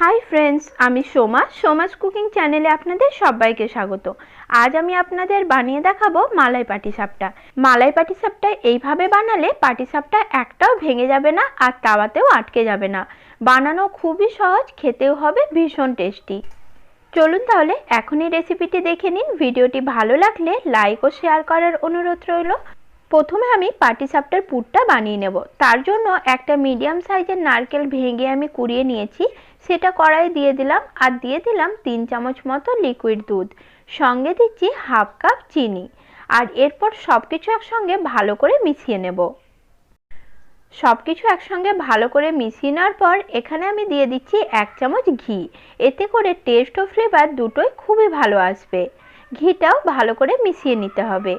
Hi friends আমি Soma. Soma's cooking চ্যানেলে আপনাদের সবাইকে স্বাগত। আজ আমি আপনাদের বানিয়ে দেখাবো মালাই পাটিসাপটা। মালাই পাটিসাপটা এইভাবে বানালে পাটিসাপটা একটাও ভেঙে যাবে না আর তাওয়াতেও আটকে যাবে না। বানানো খুবই সহজ, খেতেও হবে, ভীষণ টেস্টি। চলুন তাহলে এখনই রেসিপিটি দেখে নিন। ভিডিওটি ভালো লাগলে লাইক ও শেয়ার করার অনুরোধ রইল। প্রথমে আমি পাটিসাপটার পুরটা বানিয়ে নেব। তার জন্য একটা মিডিয়াম সাইজের নারকেল ভেঙে আমি কুড়িয়ে নিয়েছি। সেটা কড়াই দিয়ে দিলাম আর দিয়ে দিলাম তিন চামচ মতো লিকুইড দুধ। সঙ্গে দিচ্ছি হাফ কাপ চিনি। আর এরপর সব কিছু একসঙ্গে ভালো করে মিশিয়ে নেব। সব কিছু একসঙ্গে ভালো করে মিশিয়ে নেওয়ার পর এখানে আমি দিয়ে দিচ্ছি এক চামচ ঘি। এতে করে টেস্ট ও ফ্লেভার দুটোই খুবই ভালো আসবে। ঘিটাও ভালো করে মিশিয়ে নিতে হবে।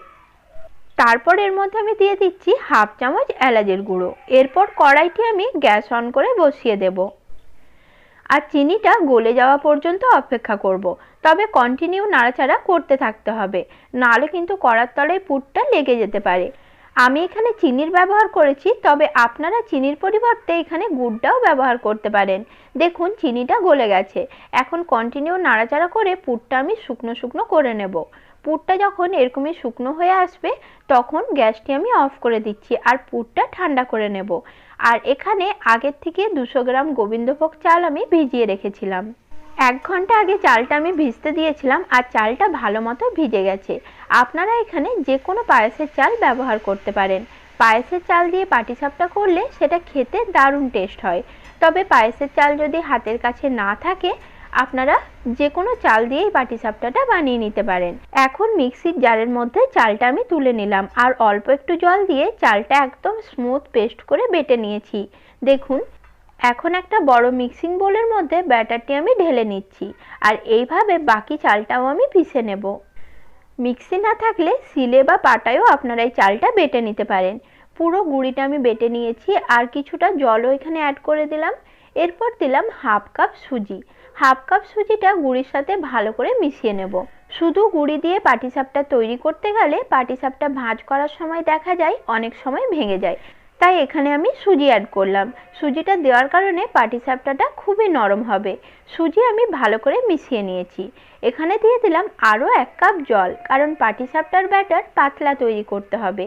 তারপর এর মধ্যে আমি দিয়ে দিচ্ছি হাফ চামচ এলাচের গুঁড়ো। এরপর কড়াইটি আমি গ্যাস অন করে বসিয়ে দেব। আর চিনিটা গলে যাওয়া পর্যন্ত অপেক্ষা করব। তবে কন্টিনিউ নাড়াচাড়া করতে থাকতে হবে। নাহলে কিন্তু কড়ার তলায় পুরটা লেগে যেতে পারে। আমি এখানে চিনির ব্যবহার করেছি, তবে আপনারা চিনির পরিবর্তে এখানে গুড়টাও ব্যবহার করতে পারেন। দেখুন, চিনিটা গলে গেছে। এখন কন্টিনিউ নাড়াচাড়া করে পুরটা আমি শুকনো শুকনো করে নেব। পুরটা যখন এরকমই শুকনো হয়ে আসবে, তখন গ্যাসটি আমি অফ করে দিচ্ছি আর পুরটা ঠান্ডা করে নেব। আর এখানে আগের থেকে দুশো গ্রাম গোবিন্দভোগ চাল আমি ভিজিয়ে রেখেছিলাম। এক ঘণ্টা আগে চালটা আমি ভিজতে দিয়েছিলাম আর চালটা ভালো মতো ভিজে গেছে। আপনারা এখানে যে কোনো পায়েসের চাল ব্যবহার করতে পারেন। পায়েসের চাল দিয়ে পাটিসাপটা করলে সেটা খেতে দারুণ টেস্ট হয়। তবে পায়েসের চাল যদি হাতের কাছে না থাকে আপনারা যে কোনো চাল দিয়েই পাটিসাপটাটা বানিয়ে নিতে পারেন। এখন মিক্সির জারের মধ্যে চালটা আমি তুলে নিলাম আর অল্প একটু জল দিয়ে চালটা একদম স্মুথ পেস্ট করে বেটে নিয়েছি। দেখুন, এখন একটা বড় মিক্সিং বোলের মধ্যে ব্যাটারটি আমি ঢেলে নিচ্ছি আর এইভাবে বাকি চালটাও আমি পিষে নেব। মিক্সি না থাকলে সিলে বা পাটায়ও আপনারা এই চালটা বেটে নিতে পারেন। পুরো গুঁড়িটা আমি বেটে নিয়েছি আর কিছুটা জলও এখানে অ্যাড করে দিলাম। এরপর দিলাম হাফ কাপ সুজি। হাফ কাপ সুজিটা গুড়ির সাথে ভালো করে মিশিয়ে নেব। শুধু গুড়ি দিয়ে পাটিসাপটা তৈরি করতে গেলে পাটিসাপটা ভাঁজ করার সময় দেখা যায় অনেক সময় ভেঙে যায়। তাই এখানে আমি সুজি অ্যাড করলাম। সুজিটা দেওয়ার কারণে পাটিসাপটাটা খুবই নরম হবে। সুজি আমি ভালো করে মিশিয়ে নিয়েছি। এখানে দিয়ে দিলাম আরও এক কাপ জল, কারণ পাটিসাপটার ব্যাটার পাতলা তৈরি করতে হবে।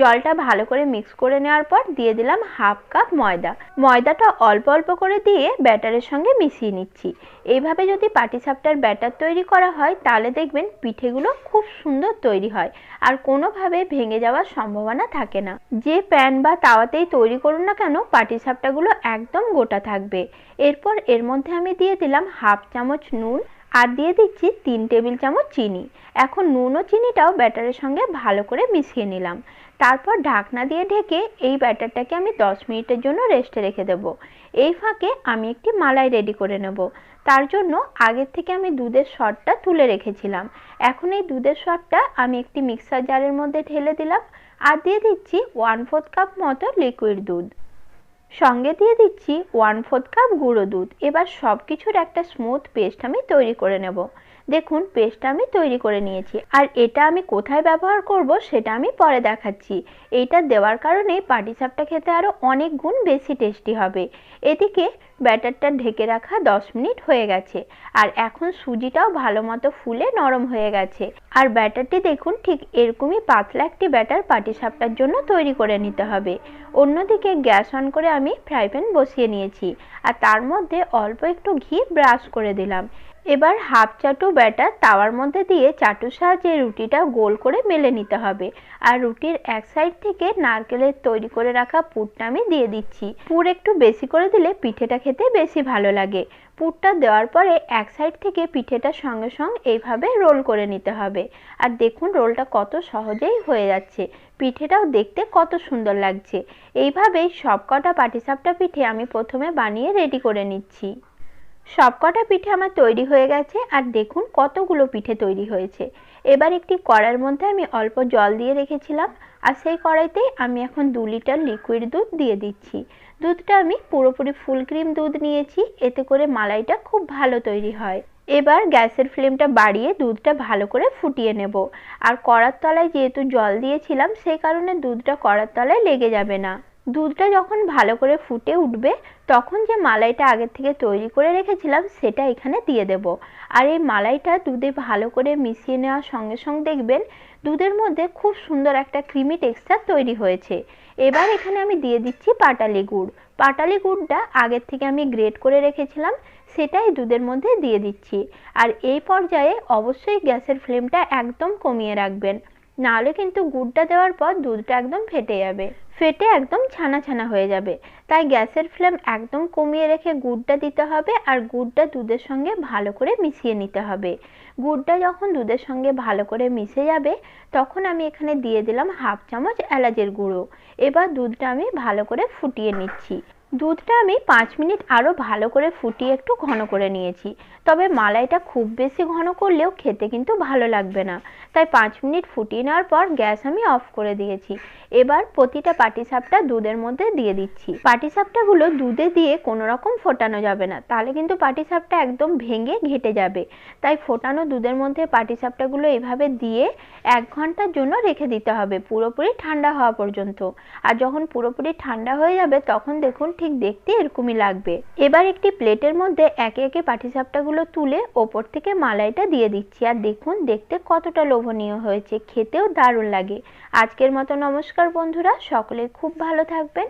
জলটা ভালো করে মিক্স করে নেওয়ার পর দিয়ে দিলাম হাফ কাপ ময়দা। ময়দাটা অল্প অল্প করে দিয়ে ব্যাটারের সঙ্গে মিশিয়ে নিচ্ছি। এইভাবে যদি পাটিসাপটার ব্যাটার তৈরি করা হয়, তাহলে দেখবেন পিঠেগুলো খুব সুন্দর তৈরি হয় আর কোনোভাবে ভেঙে যাওয়ার সম্ভাবনা থাকে না। যে প্যান বা তাওয়াতেই তৈরি করুন না কেন পাটিসাপটাগুলো একদম গোটা থাকবে। এরপর এর মধ্যে আমি দিয়ে দিলাম হাফ চামচ নুন আর দিয়ে দিচ্ছি তিন টেবিল চামচ চিনি। এখন নুন ও চিনিটাও ব্যাটারের সঙ্গে ভালো করে মিশিয়ে নিলাম। তারপর ঢাকনা দিয়ে ঢেকে এই ব্যাটারটাকে আমি দশ মিনিটের জন্য রেস্টে রেখে দেব। এই ফাঁকে আমি একটি মালাই রেডি করে নেব। তার জন্য আগের থেকে আমি দুধের শটটা তুলে রেখেছিলাম। এখন এই দুধের শটটা আমি একটি মিক্সার জারের মধ্যে ঢেলে দিলাম আর দিয়ে দিচ্ছি ওয়ান ফোর্থ কাপ মতো লিকুইড দুধ। সঙ্গে দিয়ে দিচ্ছি ওয়ান ফোর্থ কাপ গুঁড়ো দুধ। এবার সব কিছুর একটা স্মুথ পেস্ট আমি তৈরি করে নেব। দেখুন পেস্টটা আমি তৈরি করে নিয়েছি। আর এটা আমি কোথায় ব্যবহার করব সেটা আমি পরে দেখাচ্ছি। এইটা দেওয়ার কারণে পাটিসাপটা খেতে আরও অনেক গুণ বেশি টেস্টি হবে। এদিকে ব্যাটারটা ঢেকে রাখা দশ মিনিট হয়ে গেছে। আর এখন সুজিটাও ভালো মতো ফুলে নরম হয়ে গেছে। আর ব্যাটারটি দেখুন, ঠিক এরকমই পাতলা একটি ব্যাটার পাটিসাপটার জন্য তৈরি করে নিতে হবে। অন্যদিকে গ্যাস অন করে আমি ফ্রাই প্যান বসিয়ে নিয়েছি আর তার মধ্যে অল্প একটু ঘি ব্রাশ করে দিলাম। এবার হাফ চাটু ব্যাটার তাওয়ার মধ্যে দিয়ে চাটুর সাহায্যে রুটিটা গোল করে মেলে নিতে হবে। আর রুটির এক সাইড থেকে নারকেলের তৈরি করে রাখা পুরটা আমি দিয়ে দিচ্ছি। পুর একটু বেশি করে দিলে পিঠেটা খেতে বেশি ভালো লাগে। পুরটা দেওয়ার পরে এক সাইড থেকে পিঠেটা সঙ্গে সঙ্গে এইভাবে রোল করে নিতে হবে। আর দেখুন রোলটা কত সহজেই হয়ে যাচ্ছে। পিঠেটাও দেখতে কত সুন্দর লাগছে। এইভাবেই সবকটা পাটিসাপটা পিঠে আমি প্রথমে বানিয়ে রেডি করে নিচ্ছি। সবকটা পিঠে আমার তৈরি হয়ে গেছে আর দেখুন কতগুলো পিঠে তৈরি হয়েছে। এবার একটি কড়ার মধ্যে আমি অল্প জল দিয়ে রেখেছিলাম আর সেই কড়াইতে আমি এখন দু লিটার লিকুইড দুধ দিয়ে দিচ্ছি। দুধটা আমি পুরোপুরি ফুল ক্রিম দুধ নিয়েছি, এতে করে মালাইটা খুব ভালো তৈরি হয়। এবার গ্যাসের ফ্লেমটা বাড়িয়ে দুধটা ভালো করে ফুটিয়ে নেব। আর কড়ার তলায় যেহেতু জল দিয়েছিলাম সেই কারণে দুধটা কড়ার তলায় লেগে যাবে না। দুধটা যখন ভালো করে ফুটে উঠবে, তখন যে মালাইটা আগের থেকে তৈরি করে রেখেছিলাম, সেটা এখানে দিয়ে দেব। আর এই মালাইটা দুধে ভালো করে মিশিয়ে নেওয়ার সঙ্গে সঙ্গে দেখবেন, দুধের মধ্যে খুব সুন্দর একটা ক্রিমি টেক্সচার তৈরি হয়েছে। এবার এখানে আমি দিয়ে দিচ্ছি পাটালি গুড়। পাটালি গুড়টা আগের থেকে আমি গ্রেট করে রেখেছিলাম, সেটাই দুধের মধ্যে দিয়ে দিচ্ছি। আর এই পর্যায়ে অবশ্যই গ্যাসের ফ্লেমটা একদম কমিয়ে রাখবেন। নাহলে কিন্তু গুড়টা দেওয়ার পর দুধটা একদম ফেটে যাবে। ফেটে একদম ছানা ছানা হয়ে যাবে। তাই গ্যাসের ফ্লেম একদম কমিয়ে রেখে গুড়টা দিতে হবে আর গুড়টা দুধের সঙ্গে ভালো করে মিশিয়ে নিতে হবে। গুড়টা যখন দুধের সঙ্গে ভালো করে মিশে যাবে, তখন আমি এখানে দিয়ে দিলাম হাফ চামচ এলাচের গুঁড়ো। এবার দুধটা আমি ভালো করে ফুটিয়ে নিচ্ছি। দুধটা আমি পাঁচ মিনিট আরও ভালো করে ফুটিয়ে একটু ঘন করে নিয়েছি। তবে মালাইটা খুব বেশি ঘন করলেও খেতে কিন্তু ভালো লাগবে না। তাই পাঁচ মিনিট ফুটিয়ে নেওয়ার পর গ্যাস আমি অফ করে দিয়েছি। এবার প্রতিটা পাটিসাপটা দুধের মধ্যে দিয়ে দিচ্ছি। পাটিসাপটাগুলো দুধে দিয়ে কোনো রকম ফোটানো যাবে না। তাহলে কিন্তু পাটিসাপটা একদম ভেঙে ঘেটে যাবে। তাই ফোটানো দুধের মধ্যে পাটিসাপটাগুলো এভাবে দিয়ে এক ঘণ্টার জন্য রেখে দিতে হবে। পুরোপুরি ঠান্ডা হওয়া পর্যন্ত। আর যখন পুরোপুরি ঠান্ডা হয়ে যাবে, তখন দেখুন ঠিক দেখতে এরকমই লাগবে। এবার একটি প্লেটের মধ্যে একে একে পাটিসাপটাগুলো তুলে ওপর থেকে মালাইটা দিয়ে দিচ্ছি। আর দেখুন, দেখতে কতটা লোভনীয় হয়েছে। খেতেও দারুণ লাগে। আজকের মতো নমস্কার বন্ধুরা, সকলে খুব ভালো থাকবেন।